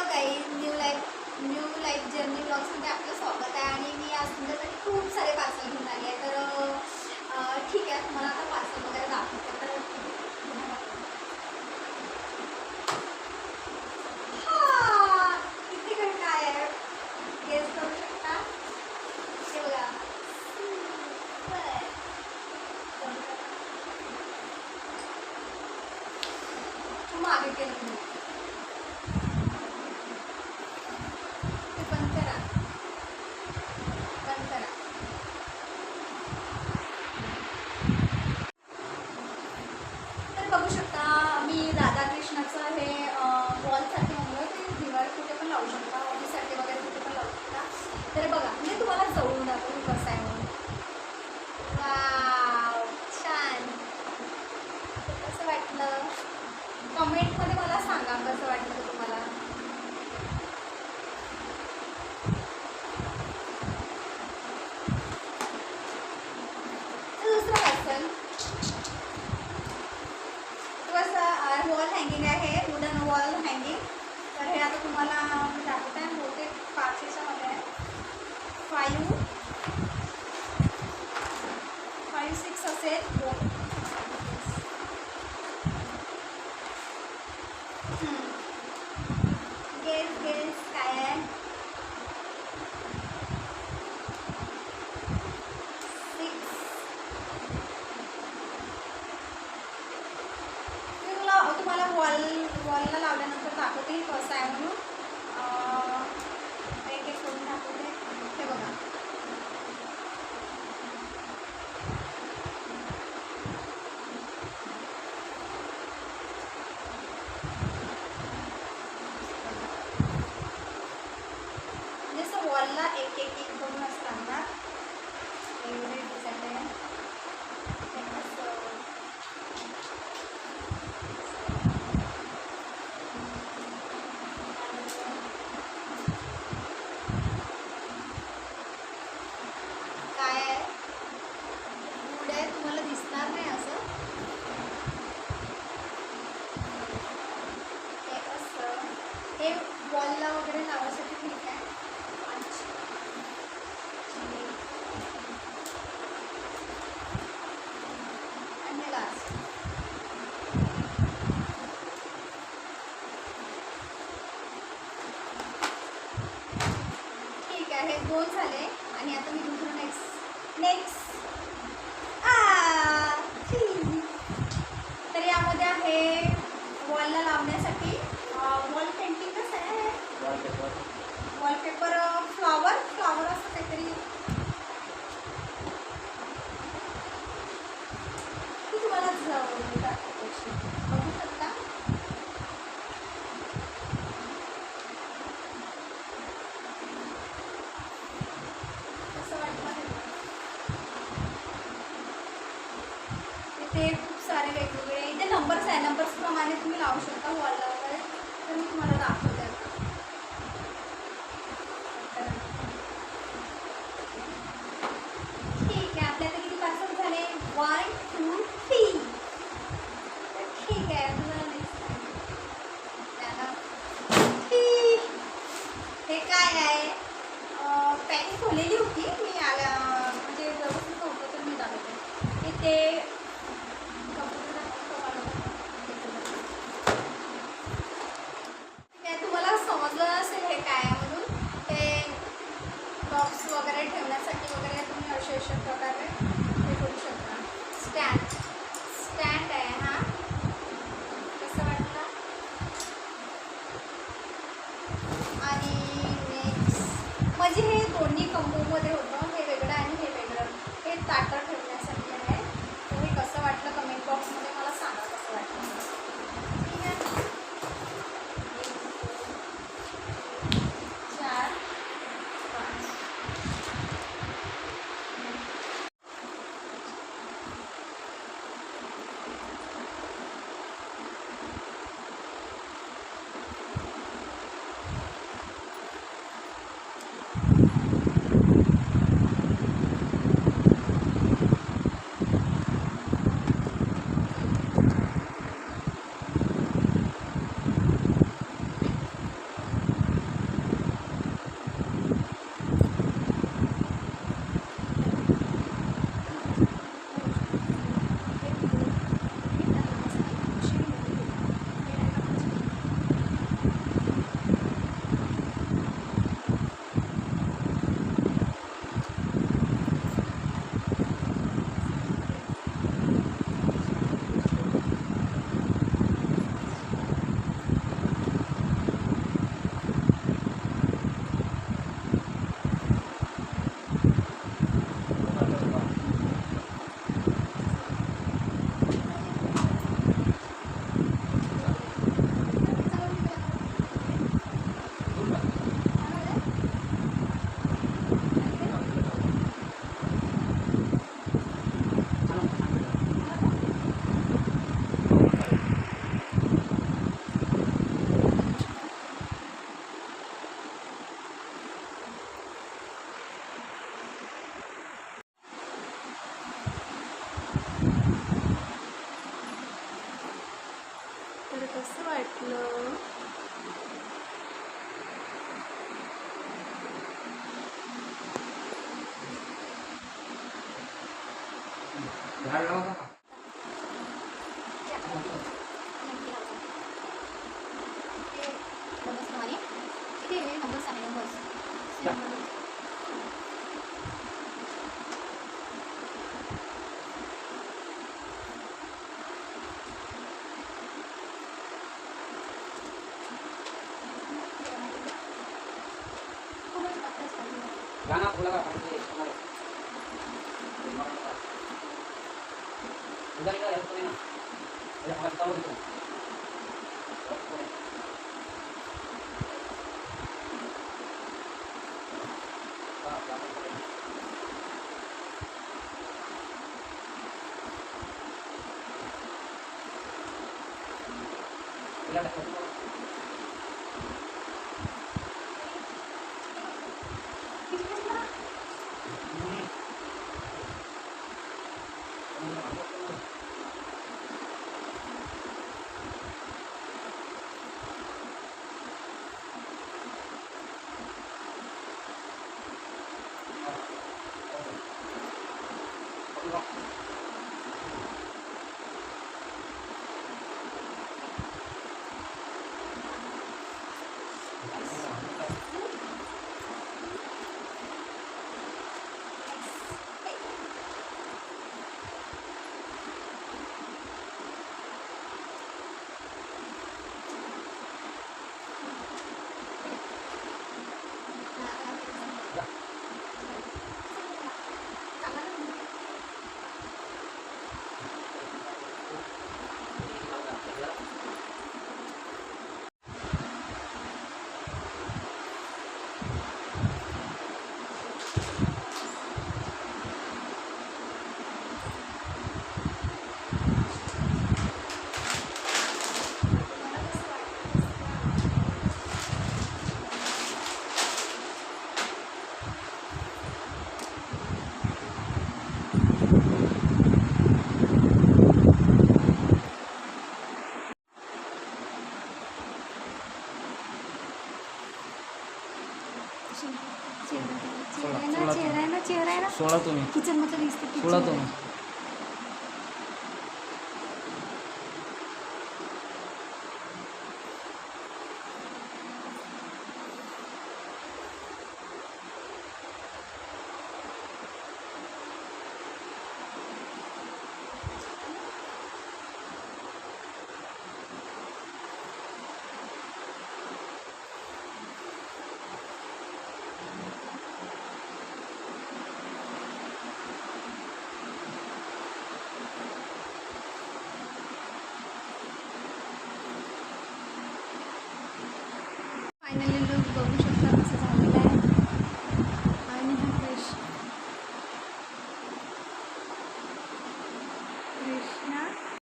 Hello काही new life new life journey ब्लॉग्समध्ये आपलं स्वागत आहे आणि मी आज तुमच्यासाठी खूप सारे पार्सल घेऊन आले आहे. तर ठीक आहे तुम्हाला आता पार्सल वगैरे दाखवते. वॉल हँगिंग आहे वुडन वॉल हँगिंग तर हे आता तुम्हाला दाखवत. आहे मोठे पाच याच्यामध्ये आहे. फाईव्ह फायू सिक्स असेल. गेस गेस काय आहे दोन झाले आणि आता मी दुसरं नेक्स्ट नेक्स्ट 你看，你老是跟我。झाड लावा का? या. गाना बोला Gracias. चेहरा आहे ना चेहरा ना सोळा तुम्ही. किचनमध्ये दिसते सोळा तुम्ही.